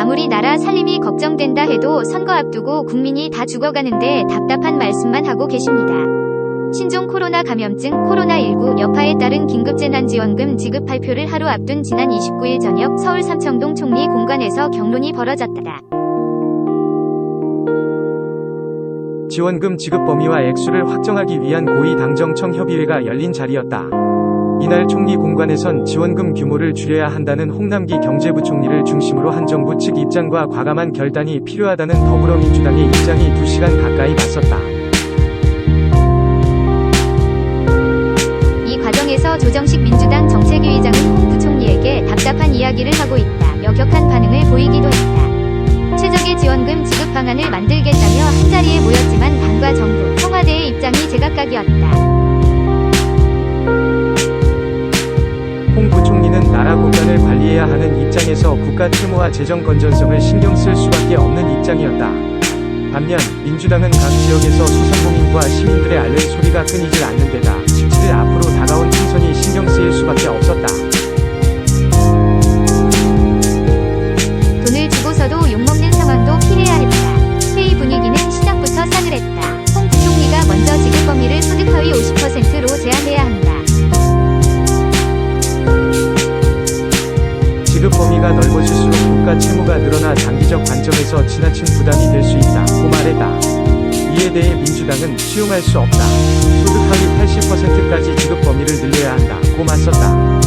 아무리 나라 살림이 걱정된다 해도 선거 앞두고 국민이 다 죽어가는데 답답한 말씀만 하고 계십니다. 신종 코로나 감염증 코로나19 여파에 따른 긴급재난지원금 지급 발표를 하루 앞둔 지난 29일 저녁 서울 삼청동 총리 공관에서 경론이 벌어졌다. 지원금 지급 범위와 액수를 확정하기 위한 고위당정청 협의회가 열린 자리였다. 이날 총리 공관에선 지원금 규모를 줄여야 한다는 홍남기 경제부총리를 중심으로 한 정부 측 입장과 과감한 결단이 필요하다는 더불어민주당의 입장이 2시간 가까이 맞섰다. 이 과정에서 조정식 민주당 정책위의장은 홍 부총리에게 답답한 이야기를 하고 있다. 역격한 반응을 보이기도 했다. 최적의 지원금 지급 방안을 만들겠다며 한자리에 모였지만 당과 정부, 청와대의 입장이 제각각이었다. 나라 공간을 관리해야 하는 입장에서 국가 채무와 재정 건전성을 신경 쓸 수밖에 없는 입장이었다. 반면 민주당은 각 지역에서 소상공인과 시민들의 앓는 소리가 끊이질 않는 데다 17일 앞으로 다가온 총선이 신경 쓰일 수밖에 없었다. 돈을 주고서도 욕먹는 상황도 피해야 했다. 회의 분위기는 시작부터 싸늘했다. 홍 부총리가 먼저 지 범위가 넓어질수록 국가 채무가 늘어나 장기적 관점에서 지나친 부담이 될 수 있다고 말했다. 이에 대해 민주당은 수용할 수 없다. 소득 하위 80%까지 지급 범위를 늘려야 한다고 맞섰다.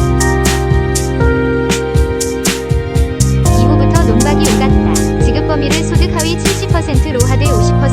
이후부터 논박이 오갔다. 지급 범위를 소득 하위 70%로 하되 50%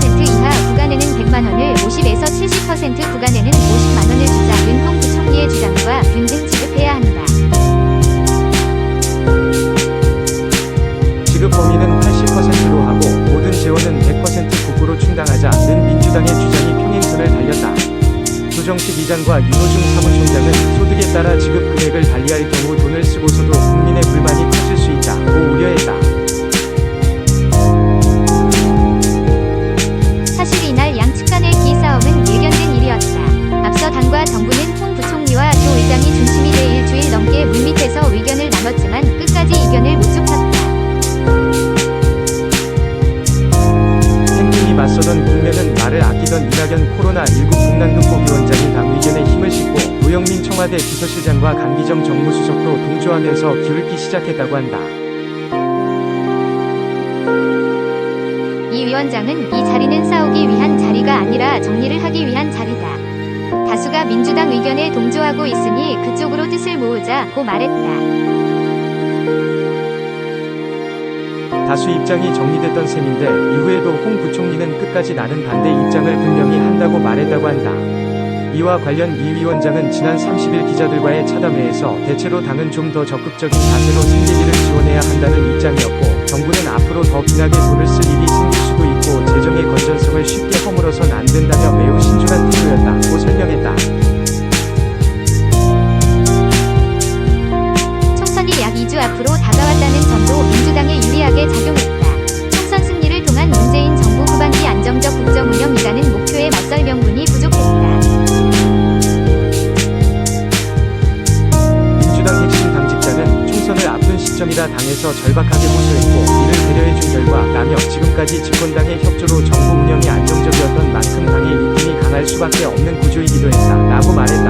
조정식 이장과 윤호중 사무총장은 소득에 따라 지급 금액을 달리할 경우 돈을 쓰고서도 국민의 불만이 커질 수 있다고 우려했다. 사실 이날 양측 간의 기싸움은 예견된 일이었다. 앞서 당과 정부는 홍 부총리와 조 의장이 중심이 돼 일주일 넘게 물밑에서 의견을 나눴지만 끝까지 이견을 못 좁혔다. 행진이 맞서던 국면은 말을 아끼던 이낙연 코로나19 청와대 비서실장과 강기정 정무수석도 동조하면서 기울기 시작했다고 한다. 이 위원장은 이 자리는 싸우기 위한 자리가 아니라 정리를 하기 위한 자리다. 다수가 민주당 의견에 동조하고 있으니 그쪽으로 뜻을 모으자고 말했다. 다수 입장이 정리됐던 셈인데 이후에도 홍 부총리는 끝까지 나는 반대 입장을 분명히 한다고 말했다고 한다. 이와 관련 이 위원장은 지난 30일 기자들과의 차담회에서 대체로 당은 좀 더 적극적인 자세로 생계비를 지원해야 한다는 입장이었고 정부는 앞으로 더 빈하게 돈을 쓸 일이 생길 수 당에서 절박하게 호소했고 이를 배려해준 결과 라며 지금까지 집권당의 협조로 정부 운영이 안정적이었던 만큼 당의 입김이 강할 수밖에 없는 구조이기도 했다 라고 말했다.